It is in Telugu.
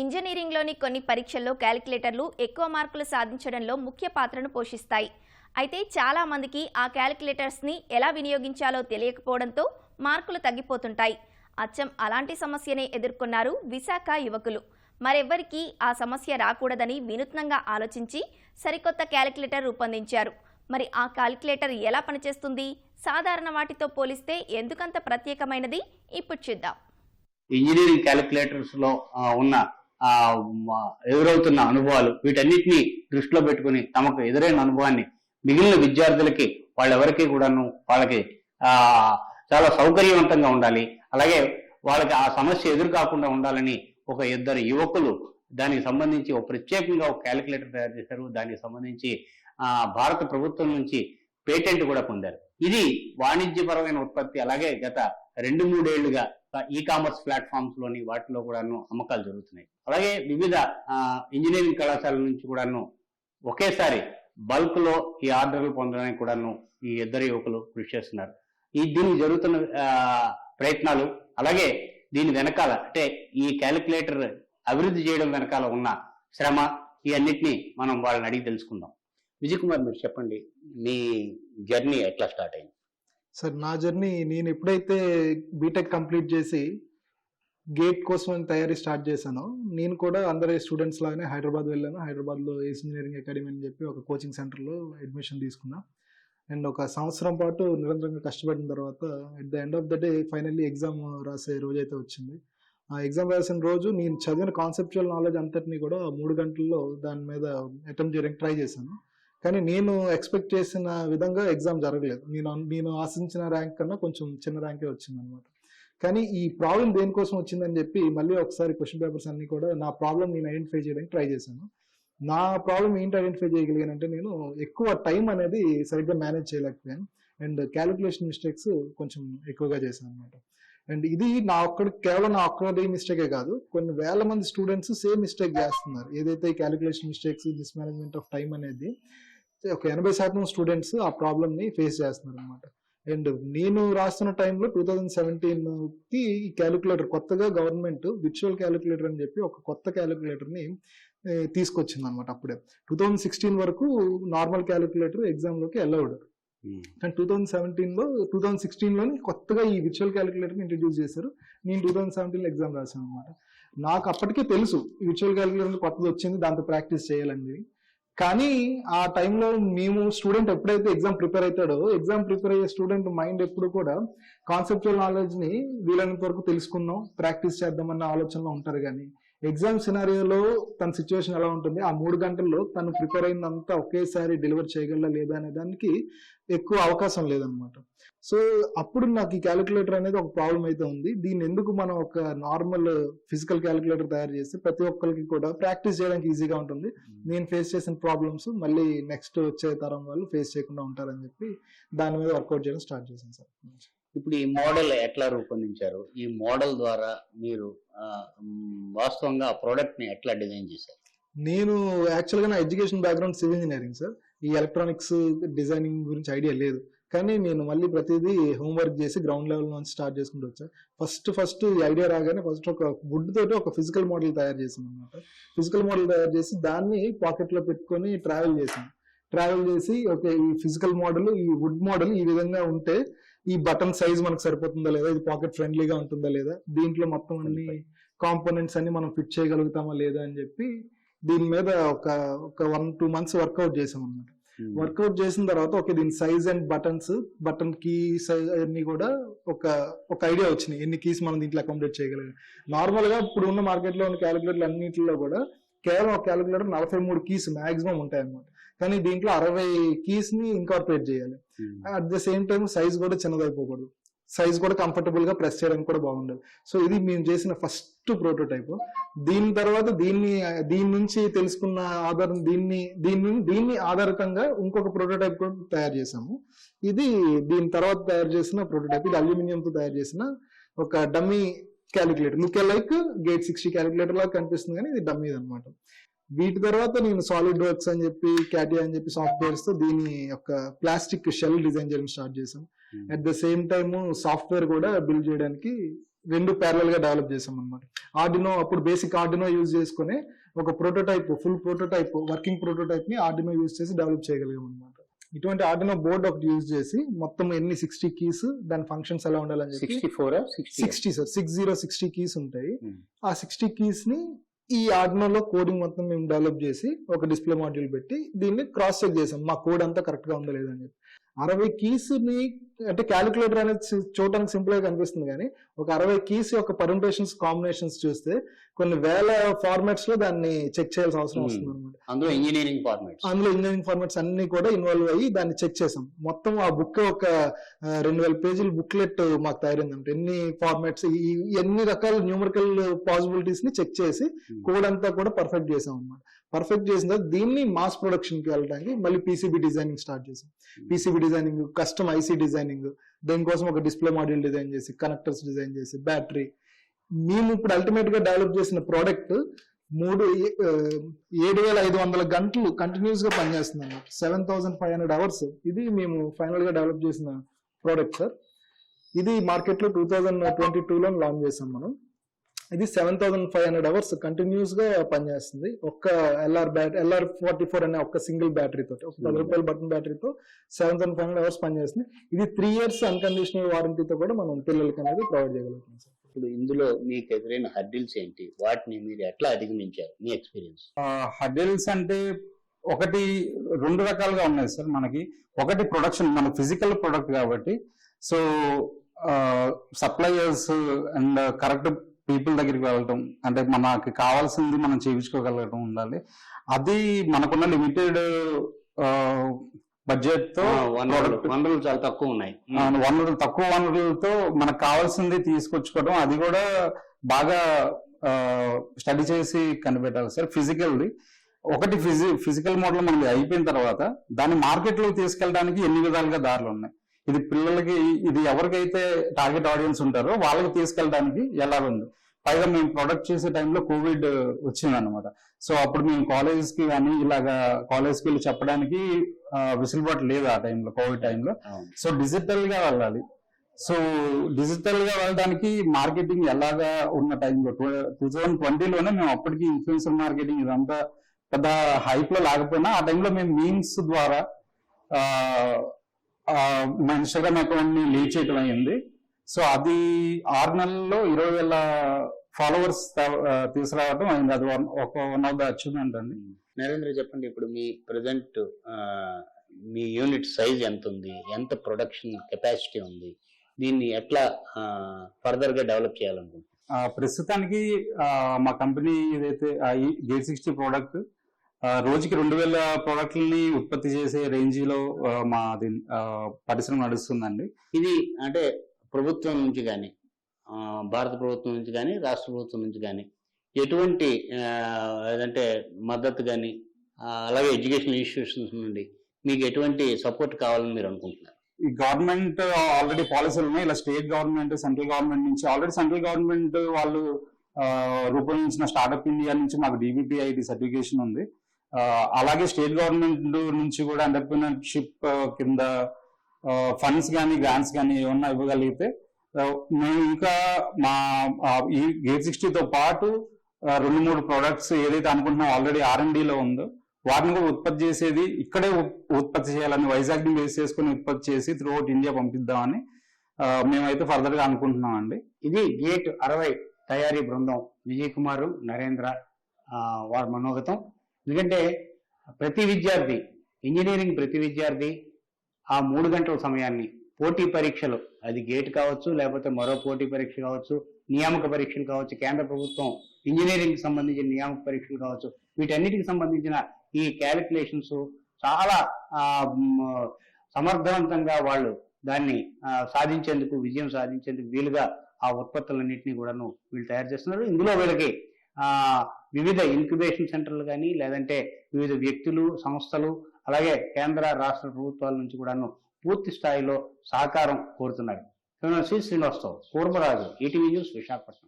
ఇంజనీరింగ్లోని కొన్ని పరీక్షల్లో క్యాలిక్యులేటర్లు ఎక్కువ మార్కులు సాధించడంలో ముఖ్య పాత్రను పోషిస్తాయి. అయితే చాలా మందికి ఆ క్యాలిక్యులేటర్స్ని ఎలా వినియోగించాలో తెలియకపోవడంతో మార్కులు తగ్గిపోతుంటాయి. అచ్చం అలాంటి సమస్యనే ఎదుర్కొన్నారు విశాఖ యువకులు. మరెవ్వరికీ ఆ సమస్య రాకూడదని వినూత్నంగా ఆలోచించి సరికొత్త క్యాలిక్యులేటర్ రూపొందించారు. మరి ఆ క్యాలిక్యులేటర్ ఎలా పనిచేస్తుంది? సాధారణ వాటితో పోలిస్తే ఎందుకంత ప్రత్యేకమైనది? ఇప్పుడు చూద్దాం. ఇంజనీరింగ్ క్యాలిక్యులేటర్స్లో ఉన్న ఆ, ఎదురవుతున్న అనుభవాలు. వీటన్నిటిని దృష్టిలో పెట్టుకుని తమకు ఎదురైన అనుభవాన్ని మిగిలిన విద్యార్థులకి వాళ్ళెవరికి కూడాను వాళ్ళకి ఆ చాలా సౌకర్యవంతంగా ఉండాలి. అలాగే వాళ్ళకి ఆ సమస్య ఎదురు కాకుండా ఉండాలని ఒక ఇద్దరు యువకులు దానికి సంబంధించి ఒక ప్రత్యేకంగా ఒక క్యాలిక్యులేటర్ తయారు చేశారు. దానికి సంబంధించి ఆ భారత ప్రభుత్వం నుంచి పేటెంట్ కూడా పొందారు. ఇది వాణిజ్యపరమైన ఉత్పత్తి. అలాగే గత రెండు మూడేళ్ళుగా ఈ కామర్స్ ప్లాట్ఫామ్స్లోని వాటిలో కూడాను అమ్మకాలు జరుగుతున్నాయి. అలాగే వివిధ ఇంజనీరింగ్ కళాశాల నుంచి కూడాను ఒకేసారి బల్క్లో ఈ ఆర్డర్లు పొందడానికి కూడాను ఈ ఇద్దరు యువకులు కృషి చేస్తున్నారు. ఈ దీనికి జరుగుతున్న ప్రయత్నాలు అలాగే దీని వెనకాల అంటే ఈ క్యాలిక్యులేటర్ అభివృద్ధి చేయడం వెనకాల ఉన్న శ్రమ ఈ అన్నిటినీ మనం వాళ్ళని అడిగి తెలుసుకుందాం. విజయ్ కుమార్ మీరు చెప్పండి మీ జర్నీ ఎట్లా స్టార్ట్ అయింది? సార్ నా జర్నీ నేను ఎప్పుడైతే బీటెక్ కంప్లీట్ చేసి గేట్ కోసం తయారీ స్టార్ట్ చేశానో నేను కూడా అందరి స్టూడెంట్స్ లాగానే హైదరాబాద్ వెళ్ళాను. హైదరాబాద్లో ఏస్ ఇంజనీరింగ్ అకాడమీ అని చెప్పి ఒక కోచింగ్ సెంటర్లో అడ్మిషన్ తీసుకున్నా. అండ్ ఒక సంవత్సరం పాటు నిరంతరంగా కష్టపడిన తర్వాత at the end of the day finally exam రాసే రోజైతే వచ్చింది. ఆ ఎగ్జామ్ రాసిన రోజు నేను చదివిన కాన్సెప్చువల్ నాలెడ్జ్ అంతటిని కూడా మూడు గంటల్లో దాని మీద అటెంప్ట్ చేయడానికి ట్రై చేశాను. కానీ నేను ఎక్స్పెక్ట్ చేసిన విధంగా ఎగ్జామ్ జరగలేదు. నేను నేను ఆశించిన ర్యాంక్ కన్నా కొంచెం చిన్న ర్యాంకే వచ్చింది అనమాట కానీ ఈ ప్రాబ్లం దేనికోసం వచ్చిందని చెప్పి మళ్ళీ ఒకసారి క్వశ్చన్ పేపర్స్ అన్ని కూడా నా ప్రాబ్లం నేను ఐడెంటిఫై చేయడానికి ట్రై చేశాను. నా ప్రాబ్లం ఏంటి ఐడెంటిఫై చేయగలిగానంటే నేను ఎక్కువ టైం అనేది సరిగ్గా మేనేజ్ చేయలేకపోయాను. అండ్ క్యాలిక్యులేషన్ మిస్టేక్స్ కొంచెం ఎక్కువగా చేశాను అనమాట అండ్ ఇది నా ఒక్కడి కేవలం నా ఒక్కడి మిస్టేకే కాదు. కొన్ని వేల మంది స్టూడెంట్స్ సేమ్ మిస్టేక్ చేస్తున్నారు. ఏదైతే calculation mistakes mismanagement of time అనేది ఒక ఎనభై శాతం స్టూడెంట్స్ ఆ ప్రాబ్లమ్ని ఫేస్ చేస్తున్నారు అనమాట అండ్ నేను రాస్తున్న టైంలో టూ థౌజండ్ సెవెంటీన్కి ఈ క్యాలిక్యులేటర్ కొత్తగా గవర్నమెంట్ విర్చువల్ క్యాలిక్యులేటర్ అని చెప్పి ఒక కొత్త క్యాలిక్యులేటర్ని ఏ, తీసుకొచ్చింది అనమాట అప్పుడే. టూ థౌజండ్ సిక్స్టీన్ వరకు నార్మల్ క్యాలిక్యులేటర్ ఎగ్జామ్లోకి అలౌడ్ కానీ టూ థౌజండ్ సెవెంటీన్లో టూ థౌజండ్ సిక్స్టీన్లోని కొత్తగా ఈ విర్చువల్ క్యాలిక్యులేటర్ ఇంట్రడ్యూస్ చేశారు. నేను టూ థౌజండ్ సెవెంటీన్ ఎగ్జామ్ రాశాను అనమాట నాకు అప్పటికే తెలుసు విర్చువల్ క్యాలిక్యులేటర్ కొత్తది వచ్చింది దాంతో ప్రాక్టీస్ చేయాలని. కానీ ఆ టైంలో మేము స్టూడెంట్ ఎప్పుడైతే ఎగ్జామ్ ప్రిపేర్ అవుతాడో ఎగ్జామ్ ప్రిపేర్ అయ్యే స్టూడెంట్ మైండ్ ఎప్పుడు కూడా కాన్సెప్చువల్ నాలెడ్జ్ని వీలైనంత వరకు తెలుసుకుందాం ప్రాక్టీస్ చేద్దామన్న ఆలోచనలో ఉంటారు కానీ. ఎగ్జామ్ సినారియోలో తన సిచ్యువేషన్ ఎలా ఉంటుంది? ఆ మూడు గంటల్లో తను ప్రిపేర్ అయినంత ఒకేసారి డెలివర్ చేయగలరా లేదా అనే దానికి ఎక్కువ అవకాశం లేదనమాట సో అప్పుడు నాకు ఈ క్యాలిక్యులేటర్ అనేది ఒక ప్రాబ్లం అయితే ఉంది. దీన్ని ఎందుకు మనం ఒక నార్మల్ ఫిజికల్ క్యాలిక్యులేటర్ తయారు చేస్తే ప్రతి ఒక్కరికి కూడా ప్రాక్టీస్ చేయడానికి ఈజీగా ఉంటుంది. నేను ఫేస్ చేసిన ప్రాబ్లమ్స్ మళ్ళీ నెక్స్ట్ వచ్చే తరం వాళ్ళు ఫేస్ చేయకుండా ఉంటారని చెప్పి దాని మీద వర్కౌట్ చేయడం స్టార్ట్ చేశాను సార్. ఇప్పుడు ఈ మోడల్ ఎట్లా రూపొందించారు? ఈ మోడల్ ద్వారా మీరు వాస్తవంగా ఆ ప్రోడక్ట్ని ఎట్లా డిజైన్ చేశారు? నేను యాక్చువల్గా నా education background civil engineering sir ఈ ఎలక్ట్రానిక్స్ డిజైనింగ్ గురించి ఐడియా లేదు. కానీ నేను మళ్ళీ ప్రతిదీ హోంవర్క్ చేసి గ్రౌండ్ లెవెల్ నుంచి స్టార్ట్ చేసుకుంటూ వచ్చా. ఫస్ట్ ఫస్ట్ ఈ ఐడియా రాగానే ఫస్ట్ ఒక వుడ్ తోటి ఒక ఫిజికల్ మోడల్ తయారు చేసాను అనమాట ఫిజికల్ మోడల్ తయారు చేసి దాన్ని పాకెట్లో పెట్టుకొని ట్రావెల్ చేసాను ట్రావెల్ చేసి ఓకే ఈ ఫిజికల్ మోడల్ ఈ వుడ్ మోడల్ ఈ విధంగా ఉంటే ఈ బటన్ సైజ్ మనకు సరిపోతుందా లేదా? ఇది పాకెట్ ఫ్రెండ్లీగా ఉంటుందా లేదా? దీంట్లో మొత్తం అన్ని కాంపోనెంట్స్ అన్ని మనం ఫిట్ చేయగలుగుతామా లేదా అని చెప్పి దీని మీద ఒక ఒక వన్ టూ మంత్స్ వర్కౌట్ చేసాం అనమాట వర్కౌట్ చేసిన తర్వాత ఓకే దీని size and buttons button key size అన్ని కూడా ఒక ఒక ఐడియా వచ్చినాయి. ఎన్ని కీస్ మనం దీంట్లో అకామిడేట్ చేయగలిగాం. నార్మల్గా ఇప్పుడు ఉన్న మార్కెట్లో ఉన్న క్యాలిక్యులేటర్లు అన్నింటిలో కూడా కేవలం ఒక క్యాలిక్యులేటర్ నలభై మూడు కీస్ మాక్సిమం ఉంటాయి అన్నమాట కానీ దీంట్లో అరవై కీస్ని ఇంకార్పొరేట్ చేయాలి. At the same time size కూడా చిన్నదైపోకూడదు. సైజ్ కూడా కంఫర్టబుల్గా ప్రెస్ చేయడానికి కూడా బాగుండదు. సో ఇది మేము చేసిన ఫస్ట్ ప్రోటోటైప్ దీని తర్వాత దీన్ని దీని నుంచి తెలుసుకున్న ఆధారం దీన్ని దీన్ని దీన్ని ఆధారితంగా ఇంకొక ప్రోటోటైప్ కూడా తయారు చేసాము ఇది దీని తర్వాత తయారు చేసిన ప్రోటోటైప్ ఇది అల్యూమినియం తో తయారు చేసిన ఒక dummy calculator look like gate sixty calculator లాగా కనిపిస్తుంది కానీ ఇది డమ్మీ అనమాట వీటి తర్వాత నేను సాలిడ్ వర్క్స్ అని చెప్పి క్యాటియా అని చెప్పి సాఫ్ట్వేర్స్తో దీని యొక్క ప్లాస్టిక్ షెల్ డిజైన్ చేయడం స్టార్ట్ చేశాను at the same time software కూడా బిల్డ్ చేయడానికి రెండు ప్యారల్గా డెవలప్ చేసాం అనమాట ఆర్డినో అప్పుడు బేసిక్ ఆర్డినో యూజ్ చేసుకుని ఒక ప్రోటోటైప్ ఫుల్ ప్రోటోటైప్ వర్కింగ్ ప్రోటోటైప్ని ఆర్డినో యూజ్ చేసి డెవలప్ చేయగలిగాం అనమాట ఇటువంటి ఆర్డినో బోర్డ్ ఒకటి యూజ్ చేసి మొత్తం ఎన్ని సిక్స్టీ కీస్ దాని ఫంక్షన్స్ ఎలా ఉండాలని చెప్పి sixty four sixty sixty sir six zero sixty keys ఉంటాయి. Hmm. ఆ సిక్స్టీ కీస్ని ఈ ఆర్డినోలో కోడింగ్ మొత్తం మేము డెవలప్ చేసి ఒక డిస్ప్లే మాడ్యూల్ పెట్టి దీన్ని క్రాస్ చెక్ చేసాం. మా కోడ్ అంతా కరెక్ట్గా ఉందో లేదని చెప్పి. అరవై కీస్ని అంటే క్యాలిక్యులేటర్ అనేది చూడడానికి సింపుల్గా కనిపిస్తుంది కానీ ఒక అరవై కీస్ యొక్క పర్మిటేషన్స్ కాంబినేషన్స్ చూస్తే కొన్ని వేల ఫార్మాట్స్లో దాన్ని చెక్ చేయాల్సిన అవసరం Hmm. వస్తుంది అనమాట అందులో ఇంజనీరింగ్ ఫార్మాట్స్ అందులో ఇంజనీరింగ్ ఫార్మాట్స్ అన్ని కూడా ఇన్వాల్వ్ అయ్యి దాన్ని చెక్ చేసాం. మొత్తం ఆ బుక్ ఒక రెండు వేల పేజీల బుక్లెట్ మాకు తయారైందంట ఎన్ని ఫార్మాట్స్ ఎన్ని రకాల న్యూమరికల్ పాసిబిలిటీస్ని చెక్ చేసి Hmm. కోడ్ అంతా కూడా పర్ఫెక్ట్ చేసాం అనమాట పర్ఫెక్ట్ చేసిన తర్వాత దీన్ని మాస్ ప్రొడక్షన్కి వెళ్ళడానికి మళ్ళీ పీసీబీ డిజైనింగ్ స్టార్ట్ చేసాం. PCB designing custom IC designing దీనికోసం ఒక డిస్ప్లే మాడ్యూల్ డిజైన్ చేసి కనెక్టర్స్ డిజైన్ చేసి బ్యాటరీ మేము ఇప్పుడు అల్టిమేట్గా డెవలప్ చేసిన ప్రోడక్ట్ మూడు ఏడు వేల ఐదు వందల గంటలు కంటిన్యూస్గా పనిచేస్తుంది అన్నమాట. Seven thousand five hundred hours ఇది మేము ఫైనల్గా డెవలప్ చేసిన ప్రోడక్ట్ సార్ ఇది మార్కెట్లో టూ థౌజండ్ ట్వంటీ టూ లో లాంచ్ చేసాం మనం. ఇది seven thousand five hundred hours కంటిన్యూస్గా పనిచేస్తుంది. ఒక్క LR battery LR forty four అనే ఒక సింగిల్ బ్యాటరీ తోటి ఒక పది Hmm. రూపాయల button బ్యాటరీతో seven thousand five hundred hours పనిచేస్తుంది. ఇది త్రీ ఇయర్స్ అన్కండిషనల్ వారంటీతో కూడా మనం పిల్లలకి అనేది ప్రొవైడ్ చేయగలుగుతాం సార్. ఇప్పుడు ఇందులో మీకు ఎదురైన హర్డిల్స్ ఏంటి? వాటిని మీరు ఎట్లా అధిగమించారు? మీ ఎక్స్పీరియన్స్ హర్డిల్స్ అంటే ఒకటి రెండు రకాలుగా ఉన్నాయి సార్ మనకి. ఒకటి ప్రొడక్షన్ మన ఫిజికల్ ప్రొడక్ట్ కాబట్టి. So suppliers and correct people దగ్గరికి వెళ్ళటం అంటే మనకి కావాల్సింది మనం చేయించుకోగలగటం ఉండాలి. అది మనకున్న లిమిటెడ్ బడ్జెట్తో వనరులు. చాలా తక్కువ ఉన్నాయి. వనరులు తక్కువ వనరులతో మనకు కావాల్సింది తీసుకొచ్చుకోవడం అది కూడా బాగా స్టడీ చేసి కనిపెట్టాలి సార్ ఫిజికల్ది. ఒకటి ఫిజి ఫిజికల్ మోడల్ మనకి అయిపోయిన తర్వాత దాన్ని మార్కెట్లో తీసుకెళ్ళడానికి ఎన్ని విధాలుగా దారులు ఉన్నాయి ఇది పిల్లలకి ఇది ఎవరికైతే టార్గెట్ ఆడియన్స్ ఉంటారో వాళ్ళకి తీసుకెళ్ళడానికి ఎలా ఉంది. పైగా మేము ప్రొడక్ట్ చేసే టైంలో కోవిడ్ వచ్చింది అనమాట సో అప్పుడు మేము కాలేజ్కి కానీ ఇలాగా కాలేజ్కి వెళ్ళి చెప్పడానికి వెసులుబాటు లేదు ఆ టైంలో కోవిడ్ టైంలో. సో డిజిటల్గా వెళ్ళాలి. సో డిజిటల్గా వెళ్ళడానికి మార్కెటింగ్ ఎలాగా ఉన్న టైంలో టూ థౌజండ్ ట్వంటీలోనే మేము అప్పటికి ఇన్ఫ్లుయెన్సర్ మార్కెటింగ్ ఇదంతా పెద్ద హైప్లో లేకపోయినా ఆ టైంలో మేము మీమ్స్ ద్వారా ఆ, ఆ, మా ఇన్స్టాగ్రామ్ అకౌంట్ని లీడ్ చేయడం అయింది. సో అది ఆరు నెలల్లో ఇరవై వేల ఫాలోవర్స్ తీసుకురావడం అయింది. అది ఒక వన్ ఆఫ్ ద అచీవ్మెంట్ అండి. నరేంద్ర చెప్పండి ఇప్పుడు మీ ప్రజెంట్ మీ యూనిట్ సైజ్ ఎంత ఉంది ఎంత ప్రొడక్షన్ కెపాసిటీ ఉంది? దీన్ని ఎట్లా ఫర్దర్గా డెవలప్ చేయాలనుకుంటున్నారు? ప్రస్తుతానికి మా కంపెనీ ఏదైతే గేట్ సిక్స్టీ ప్రోడక్ట్ రోజుకి రెండు వేల ప్రోడక్ట్లని ఉత్పత్తి చేసే రేంజ్లో మాది పరిశ్రమ నడుస్తుందండి. ఇది అంటే ప్రభుత్వం నుంచి కానీ భారత ప్రభుత్వం నుంచి కానీ రాష్ట్ర ప్రభుత్వం నుంచి కానీ ఎటువంటి ఏదంటే మద్దతు కానీ అలాగే ఎడ్యుకేషన్ ఇన్స్టిట్యూషన్స్ నుండి మీకు ఎటువంటి సపోర్ట్ కావాలని మీరు అనుకుంటున్నారు? ఈ గవర్నమెంట్ ఆల్రెడీ పాలసీలు ఉన్నాయి. ఇలా స్టేట్ గవర్నమెంట్ సెంట్రల్ గవర్నమెంట్ నుంచి ఆల్రెడీ సెంట్రల్ గవర్నమెంట్ వాళ్ళు రూపొందించిన స్టార్ట్అప్ ఇండియా నుంచి మాకు డిబిపిఐడి సర్టిఫికేషన్ ఉంది. అలాగే స్టేట్ గవర్నమెంట్ నుంచి కూడా ఎంటర్ప్రినర్షిప్ కింద ఫండ్స్ కానీ గ్రాంట్స్ కానీ ఏమన్నా ఇవ్వగలిగితే మేము ఇంకా మా ఈ గేట్ సిక్స్టీతో పాటు రెండు మూడు ప్రొడక్ట్స్ ఏదైతే అనుకుంటున్నాం ఆల్రెడీ ఆర్ ఉందో వాటిని కూడా ఉత్పత్తి చేసేది ఇక్కడే ఉత్పత్తి చేయాలని వైజాగ్ని బేస్ చేసుకుని ఉత్పత్తి చేసి త్రూ అవుట్ ఇండియా పంపిద్దామని మేమైతే ఫర్దర్గా అనుకుంటున్నాం అండి ఇది గేట్ అరవై తయారీ బృందం విజయ్ కుమారు నరేంద్ర వారి మనోగతం. ఎందుకంటే ప్రతి విద్యార్థి ఇంజనీరింగ్ ప్రతి విద్యార్థి ఆ మూడు గంటల సమయాన్ని పోటీ పరీక్షలు అది గేట్ కావచ్చు లేకపోతే మరో పోటీ పరీక్ష కావచ్చు నియామక పరీక్షలు కావచ్చు కేంద్ర ప్రభుత్వం ఇంజనీరింగ్ సంబంధించిన నియామక పరీక్షలు కావచ్చు వీటన్నిటికి సంబంధించిన ఈ క్యాలిక్యులేషన్స్ చాలా సమర్థవంతంగా వాళ్ళు దాన్ని సాధించేందుకు విజయం సాధించేందుకు వీలుగా ఆ ఉత్పత్తులన్నింటినీ కూడాను వీళ్ళు తయారు చేస్తున్నారు. ఇందులో వీళ్ళకి వివిధ ఇంక్యుబేషన్ సెంటర్లు కానీ లేదంటే వివిధ వ్యక్తులు సంస్థలు అలాగే కేంద్ర రాష్ట్ర ప్రభుత్వాల నుంచి కూడాను పూర్తి స్థాయిలో సహకారం కోరుతున్నారు. Shri Srinivasarao Kurmaraju ETV news Visakhapatnam.